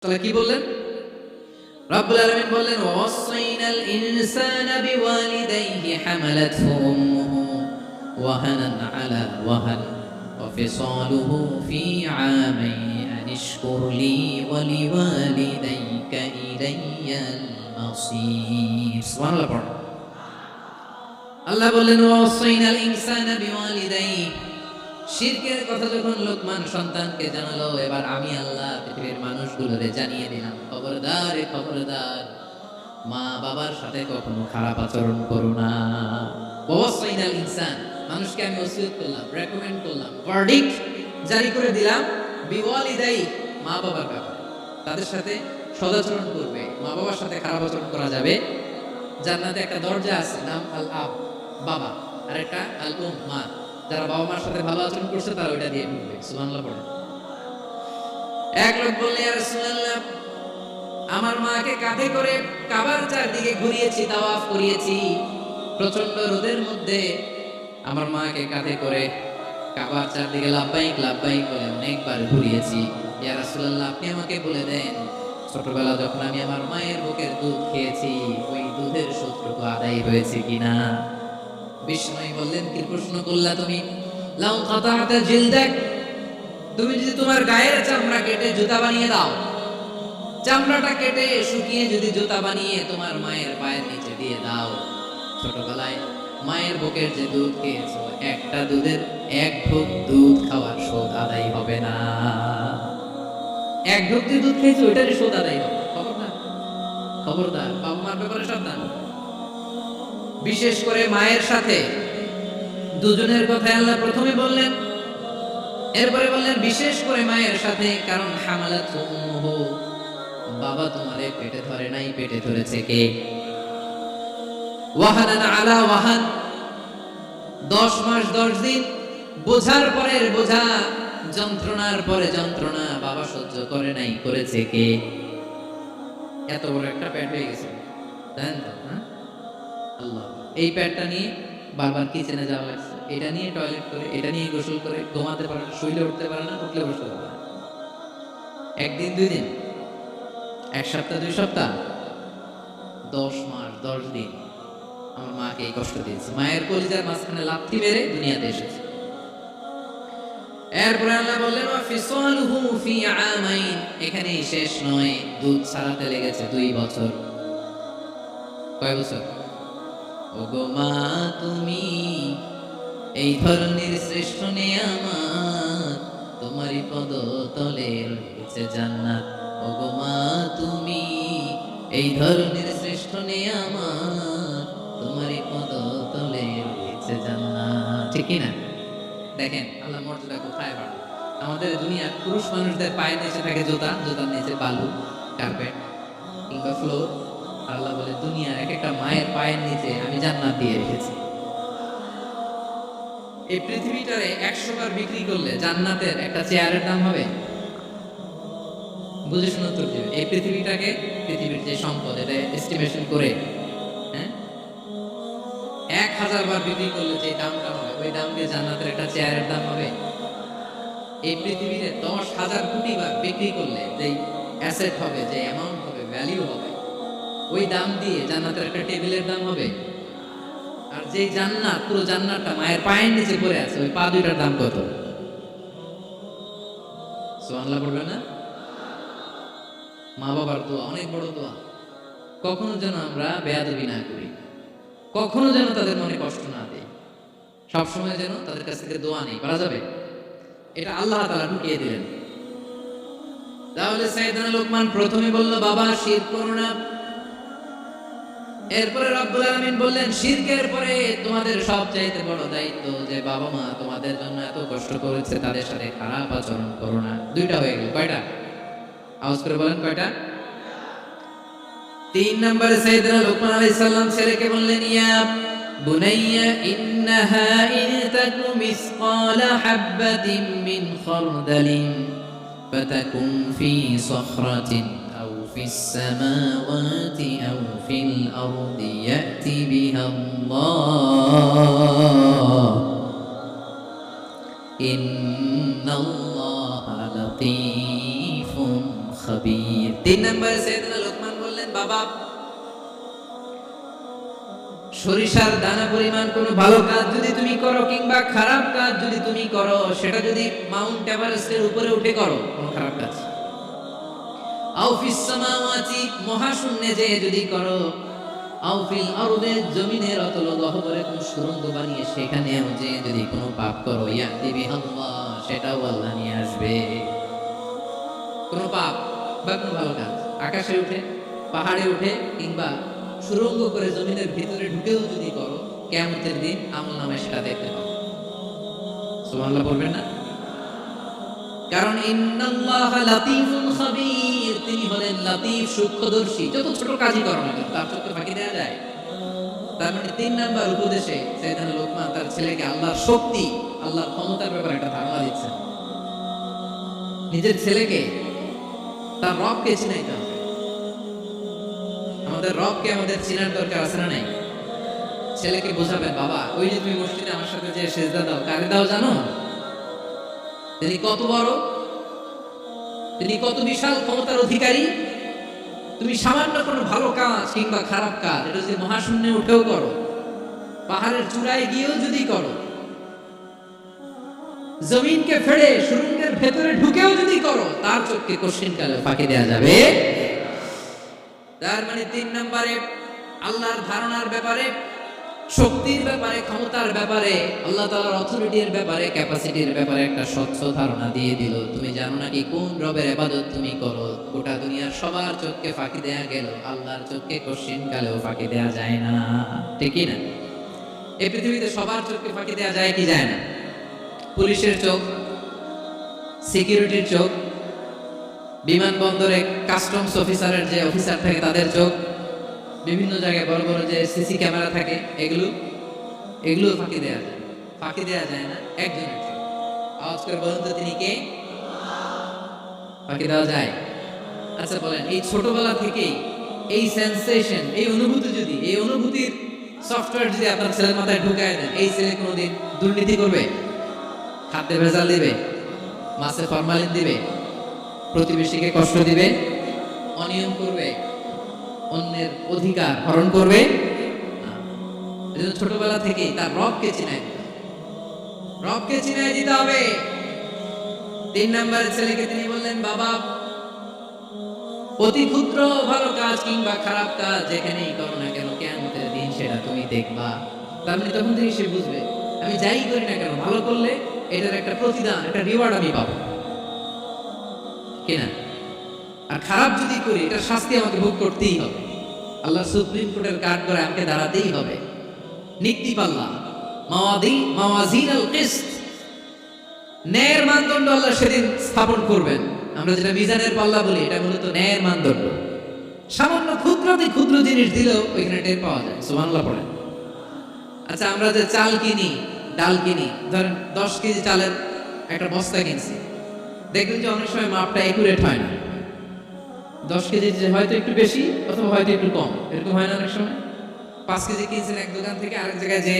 তাহলে কি বললেন রব্বুল আলামিন বললেন ওয়াসাইনাল ইনসানা বিওয়ালিদাইহি হামালাতহু উম্মুহু ওয়াহানান আলা ওয়াহান وفصاله في عامين أن اشكر لي ولوالديك إلي المصير سبحان الله পড়ো আল্লাহ বললেন ওয়াসাইনাল ইনসানা বিওয়ালিদাইহি শিরকের কথা যখন লোকমান সন্তানকে জানালো, এবার আমি আল্লাহ পৃথিবীর মানুষগুলোরে জানিয়ে দিলাম, খবরদার খবরদার, মা বাবার সাথে কখনো খারাপ আচরণ করো না। ওয়াসাইনাল ইনসান, মানুষকে আমি ওসিয়ত করলাম রেকমেন্ড করলাম ভার্ডিক্ট জারি করে দিলাম বিওয়ালিদাই মা বাবার ব্যাপারে। তাদের সাথে সদাচরণ করবে, মা বাবার সাথে খারাপ আচরণ করা যাবে। জান্নাতে একটা দরজা আছে, নাম আল আব বাবা আর একটা আল উম মা যারা বাবা মার সাথে ভালো আচরণ করছে, তারা ওইটা দিয়ে ঢুকবে পড়ে। এক লোক বললে রাসূলুল্লাহ, আমার মাকে কাঁধে করে কাবার চারদিকে ঘুরিয়েছি, তাওয়াফ করিয়েছি। প্রচণ্ড রোদের মধ্যে আমার মাকে কাঁধে করে কাবার চারদিকে লাভবাহিক লাভবাহিক বলে অনেকবার ঘুরিয়েছি। ইয়া আপনি আমাকে বলে দেন, ছোটবেলা যখন আমি আমার মায়ের বুকের দুধ খেয়েছি, ওই দুধের সূত্রটুকু আদায় হয়েছে কিনা? বিষ্ণুই বললেন, কি প্রশ্ন তুমি? লাউ কাতাতা জিলদাক তুমি যদি তোমার গায়ের চামড়া কেটে জুতা বানিয়ে দাও, চামড়াটা কেটে শুকিয়ে যদি জুতা বানিয়ে তোমার মায়ের পায়ের নিচে দিয়ে দাও। ছোটবেলায় মায়ের বুকের যে দুধ খেয়েছো, একটা দুধের এক ঢোক দুধ খাওয়ার শোধ আদায় হবে না। এক ঢোক যে দুধ খেয়েছো, ওইটারই শোধ আদায় হবে। খবরদার? খবরদার? বাবা মার ব্যাপারে সাবধান। বিশেষ করে মায়ের সাথে। দুজনের কথা আল্লাহ প্রথমে বললেন। এরপরে বললেন, বিশেষ করে মায়ের সাথে, কারণ উম্মুহু বাবা তোমারে পেটে ধরে নাই, পেটে ধরেছে কে? ওয়াহানান আলা ওয়াহান দশ মাস, দশ দিন, বোঝার পরের বোঝা, যন্ত্রণার পরে যন্ত্রণা, বাবা সহ্য করে নাই, করেছে কে? এত বড় একটা প্যাট হয়ে গেছে। জানেন তো। আল্লাহ এই প্যাডটা নিয়ে বারবার কিচেনে যাওয়া লাগছে এটা নিয়ে টয়লেট করে, এটা নিয়ে গোসল করে, ঘুমাতে পারে না, শুইলে উঠতে পারে না, উঠলে বসতে পারে না। একদিন, দুই দিন, এক সপ্তাহ, দুই সপ্তাহ, দশ মাস, দশ দিন আমার মাকে এই কষ্ট দিয়েছে। মায়ের কলিজার মাঝখানে লাথি মেরে দুনিয়াতে এসেছে। এরপরে আল্লাহ বললেন ফিসালুহু ফি আমাইন। এখানেই শেষ নয়, দুধ ছাড়াতে লেগেছে দুই বছর। কয় বছর? ওগো মা, তুমি এই ধরনের শ্রেষ্ঠ আমার তোমারই পদ তলে রয়েছে জান্নাত। ওগো মা, তুমি এই ধরনের শ্রেষ্ঠ আমার তোমারই পদ তলে রয়েছে জান্নাত। ঠিক না? দেখেন আল্লাহ মর্যাদা কোথায় বাড়ে আমাদের দুনিয়া পুরুষ মানুষদের পায়ের নিচে থাকে জুতা, জুতার নিচে বালু কার্পেট কিংবা ফ্লোর আল্লাহ বলে, দুনিয়া এক একটা মায়ের পায়ের নিচে আমি জান্নাত দিয়ে রেখেছি। এই পৃথিবীটারে একশো বার বিক্রি করলে জান্নাতের একটা চেয়ারের দাম হবে? বুঝে এই পৃথিবীটাকে, পৃথিবীর যে সম্পদ, এটা এস্টিমেশন করে হ্যাঁ? এক হাজার বার বিক্রি করলে যে দামটা হবে, ওই দাম দিয়ে জান্নাতের একটা চেয়ারের দাম হবে? এই পৃথিবীতে দশ হাজার কোটি বার বিক্রি করলে যে অ্যাসেট হবে যে অ্যামাউন্ট হবে ভ্যালিউ হবে ওই দাম দিয়ে জান্নাতের একটা টেবিলের দাম হবে। আর যে জান্নাত, পুরো জান্নাতটা মায়ের পায়ের নিচে পড়ে আছে, ওই পা দুইটার দাম কত? সুবহানাল্লাহ পড়বে না? মা বাবার দোয়া, অনেক বড় দোয়া। কখনো যেন আমরা বেয়াদবি না করি। কখনো যেন তাদের মনে কষ্ট না দেয় সবসময় যেন তাদের কাছ থেকে দোয়া নেই, করা যাবে? এটা আল্লাহ তাআলা ঢুকিয়ে দিলেন। তাহলে সাইদানা লোকমান প্রথমে বলল, বাবা শির করো না। এরপরে রব্বুল আলামিন বললেন, শিরকের পরে তোমাদের সবচাইতে বড় দায়িত্ব যে বাবা মা তোমাদের জন্য এত কষ্ট করেছে, তাদের সাথে খারাপ আচরণ করো না। দুইটা হয়ে গেল। কয়টা? আওয়াজ করে বলেন, কয়টা? তিন নম্বরে সাইয়েদনা লোকমান আলাইহিস সালাম ছেলেকে বললেন, ইয়া বুনাইয়া, ইন্নাহা ইন তাকু মিসকালা হাববাতিন মিন খারদালিন, ফাতাকুন ফি সখরাতিন। في السماوات أو في الأرض يأتي بها الله إن الله لطيف خبير খাবীর তিন নম্বরে সাইয়েদনা লোকমান বললেন বাবা সরিষার দানা পরিমাণ কোনো ভালো কাজ যদি তুমি করো কিংবা খারাপ কাজ যদি তুমি করো সেটা যদি মাউন্ট এভারেস্টের উপরে উঠে করো কোনো খারাপ কাজ আউফিস সামাওয়াতি মহাশূন্যে যে যদি করো আউফিল আরদে জমিনের অতল গহবরে কোন সুরঙ্গ বানিয়ে সেখানে যে যদি কোনো পাপ করো ইয়াতি বিহাল্লাহ সেটাও আল্লাহ নিয়ে আসবে। কোনো পাপ বা কোনো ভালো কাজ আকাশে উঠে, পাহাড়ে উঠে কিংবা সুরঙ্গ করে জমিনের ভিতরে ঢুকেও যদি করো কেমতের দিন আমল নামে সেটা দেখতে পাবো। সুবহানাল্লাহ বলবেন না? কারণ ইন্নাল্লাহা লাতীফুন খাবীর। তিনি হলেন লাতীফ সূক্ষ্মদর্শী। যত ছোট কাজই করো না তার চোখে ফাঁকি দেওয়া যায়। তার মানে তিন নাম্বার উপদেশে সাইয়েদানা লোকমান তার ছেলেকে আল্লাহর শক্তি, আল্লাহর ক্ষমতার ব্যাপারে একটা ধারণা দিচ্ছেন। নিজের ছেলেকে তার রবকে চিনাইতে হবে। আমাদের রবকে আমাদের চিনার দরকার আছে না নাই? ছেলেকে বোঝাবেন, বাবা, ওই যে তুমি মসজিদে আমার সাথে যে সেজদা দাও, কারে দাও জানো? তিনি কত বড়? তিনি কত বিশাল ক্ষমতার অধিকারী? তুমি সামান্য কোনো ভালো কাজ কিংবা খারাপ কাজ, এটা যদি মহাশূন্যে উঠেও করো, পাহাড়ের চূড়ায় গিয়েও যদি করো, জমিনকে ফেড়ে সুরঙ্গের ভেতরে ঢুকেও যদি করো, তার চোখকে কোশ্চিন কালে ফাঁকি দেওয়া যাবে। তার মানে তিন নম্বরে আল্লাহর ধারণার ব্যাপারে শক্তির ব্যাপারে, ক্ষমতার ব্যাপারে, আল্লাহ তাআলার অথরিটির ব্যাপারে ক্যাপাসিটির ব্যাপারে একটা স্বচ্ছ ধারণা দিয়ে দিল। তুমি জানো নাকি কোন রবের ইবাদত তুমি করো? গোটা দুনিয়ার সবার চোখকে ফাঁকি দেয়া গেল, আল্লাহর চোখকে কোশ্চিন কালেও ফাঁকি দেয়া যায় না। ঠিকই না? এই পৃথিবীতে সবার চোখকে ফাঁকি দেয়া যায় কি যায় না? পুলিশের চোখ সিকিউরিটির চোখ, বিমানবন্দরে কাস্টমস অফিসারের যে অফিসার থাকে তাদের চোখ বিভিন্ন জায়গায় বড় বড় যে সিসি ক্যামেরা থাকে, এগুলো এগুলো ফাঁকি দেওয়া যায়। ফাঁকি দেওয়া যায় না একজনের আওয়াজ করে বলুন তো তিনি কে? ফাঁকি দেওয়া যায়। আচ্ছা বলেন, এই ছোটবেলা থেকেই এই সেন্সেশন এই অনুভূতি যদি, এই অনুভূতির সফটওয়্যার যদি আপনার ছেলের মাথায় ঢুকায় দেন, এই ছেলে কোনোদিন দুর্নীতি করবে? খাদ্যে ভেজাল দিবে? মাছে ফরমালিন দিবে? প্রতিবেশীকে কষ্ট দিবে? অনিয়ম করবে? অন্যের অধিকার হরণ করবে। ছোটবেলা থেকেই তার রবকে চিনাই রবকে চিনাই দিতে হবে। তিন নম্বরের ছেলেকে তিনি বললেন, বাবা, অতি ক্ষুদ্র ভালো কাজ কিংবা খারাপ কাজ যেখানেই করো না কেন কেমতের দিন সেটা তুমি দেখবা। মানে তখন থেকে সে বুঝবে, আমি যাই করি না কেন, ভালো করলে এটার একটা প্রতিদান, একটা রিওয়ার্ড আমি পাবো। কিনা। আর খারাপ যদি করি এটা শাস্তি আমাকে ভোগ করতেই হবে। আল্লাহ সুপ্রিম কোর্টের কাঠ করে আমাকে দাঁড়াতেই হবে। নিক্তি পাল্লা। মাওয়াদি মাওয়াজিন ন্যায়ের মানদণ্ড আল্লাহ সেদিন স্থাপন করবেন। আমরা যেটা মিজানের পাল্লা বলি, এটা মূলত ন্যায়ের মানদণ্ড। সামান্য ক্ষুদ্রতে ক্ষুদ্র জিনিস দিলেও ওইখানে টের পাওয়া যায়। সুবহানাল্লাহ পড়েন। আচ্ছা আমরা যে চাল কিনি, ডাল কিনি, ধরেন দশ কেজি চালের একটা বস্তা কিনছি। দেখবেন যে অনেক সময় মাপটা একুরেট হয় না। দশ কেজি যে হয়তো একটু বেশি অথবা হয়তো একটু কম এরকম হয় না অনেক সময় পাঁচ কেজি কিনছেন এক দোকান থেকে আরেক জায়গায় যে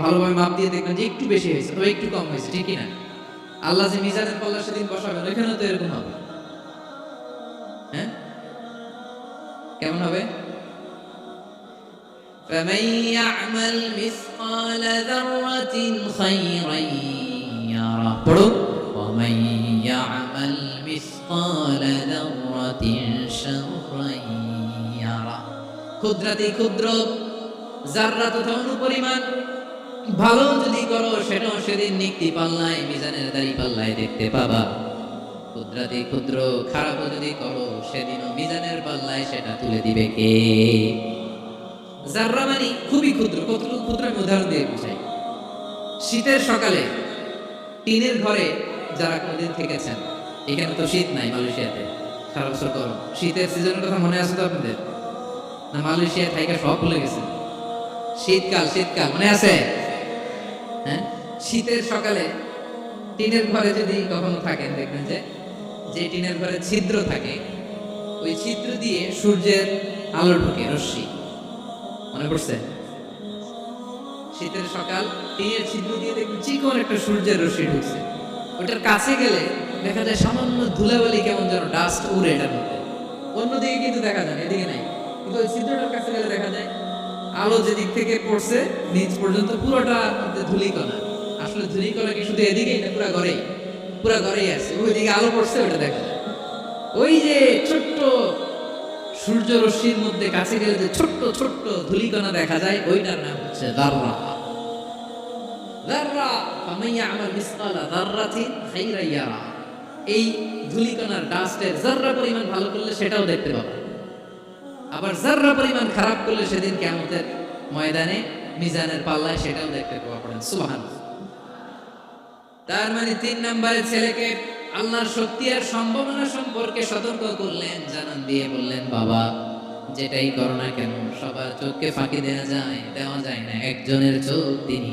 ভালোভাবে মাপ দিয়ে দেখবেন যে একটু বেশি হয়েছে অথবা একটু কম হয়েছে ঠিকই না আল্লাহ যে মিজানের পাল্লা সেদিন বসাবেন ওইখানেও তো এরকম হবে হ্যাঁ কেমন হবে فمن يعمل مثقال ذرة خيرا يره পড়ুন ومن يعمل مثقال ذرة شرا يره ক্ষুদ্রাতি ক্ষুদ্র জাররা তথা অনুপরিমাণ, ভালো যদি করো, সেটাও সেদিন নিক্তি পাল্লায়, মিজানের দাড়ি পাল্লায় দেখতে পাবা। ক্ষুদ্রাতি ক্ষুদ্র খারাপ যদি করো, সেদিনও মিজানের পাল্লায় সেটা তুলে দিবে কে? জাররা মানে খুবই ক্ষুদ্র, কতটুকু ক্ষুদ্র আমি উদাহরণ দিয়ে বুঝাই। শীতের সকালে, টিনের ঘরে যারা কোনদিন থেকেছেন, এখানে তো শীত নাই মালয়েশিয়াতে। সারা বছর গরম শীতের সিজনের কথা মনে আছে তো আপনাদের? না মালয়েশিয়া থাইকা সব ভুলে গেছে। শীতকাল শীতকাল, মনে আছে? হ্যাঁ? শীতের সকালে টিনের ঘরে যদি কখনো থাকেন, দেখবেন যে যে টিনের ঘরে ছিদ্র থাকে, ওই ছিদ্র দিয়ে সূর্যের আলো ঢুকে, রশ্মি। মনে পড়ছে? শীতের সকাল টিনের ছিদ্র দিয়ে দেখবেন চিকন একটা সূর্যের রশ্মি ঢুকছে। ওটার কাছে গেলে দেখা যায় সামান্য ধুলাবালি কেমন যেন ডাস্ট উড়ে এটার মধ্যে। অন্যদিকে কিন্তু দেখা যায়, এদিকে নাই। কিন্তু ওই ছিদ্রটার কাছে গেলে দেখা যায়, আলো যেদিক থেকে পড়ছে, নিচ পর্যন্ত পুরোটা ধূলিকণা। আসলে ধূলিকণা কি শুধু এদিকেই না, পুরো ঘরেই। পুরো ঘরেই আছে। ওইদিকে আলো পড়ছে ওটা দেখা যায়। ওই যে ছোট্ট সূর্য রশ্মির মধ্যে কাছে গেলে যে ছোট্ট ছোট্ট ধূলিকণা দেখা যায়, ওইটার নাম হচ্ছে দাররা। দাররা ইয়ামাল মিসকালা দাররাতিন খাইরান ইয়ারা এই ধূলিকণার ডাস্টের জাররা পরিমাণ ভালো করলে সেটাও দেখতে পাবে। আবার জাররা পরিমাণ খারাপ করলে সেদিন কিয়ামতের ময়দানে, মিজানের পাল্লায় সেটাও দেখতে পাওয়া পড়েন সুবহানাল্লাহ। তার মানে তিন নম্বরে ছেলেকে আল্লাহর শক্তি আর সম্ভাবনা সম্পর্কে সতর্ক করলেন, জানান দিয়ে বললেন, বাবা, যেটাই করো না কেন, সবার চোখকে ফাঁকি দেওয়া যায় দেওয়া যায় না। একজনের চোখ তিনি?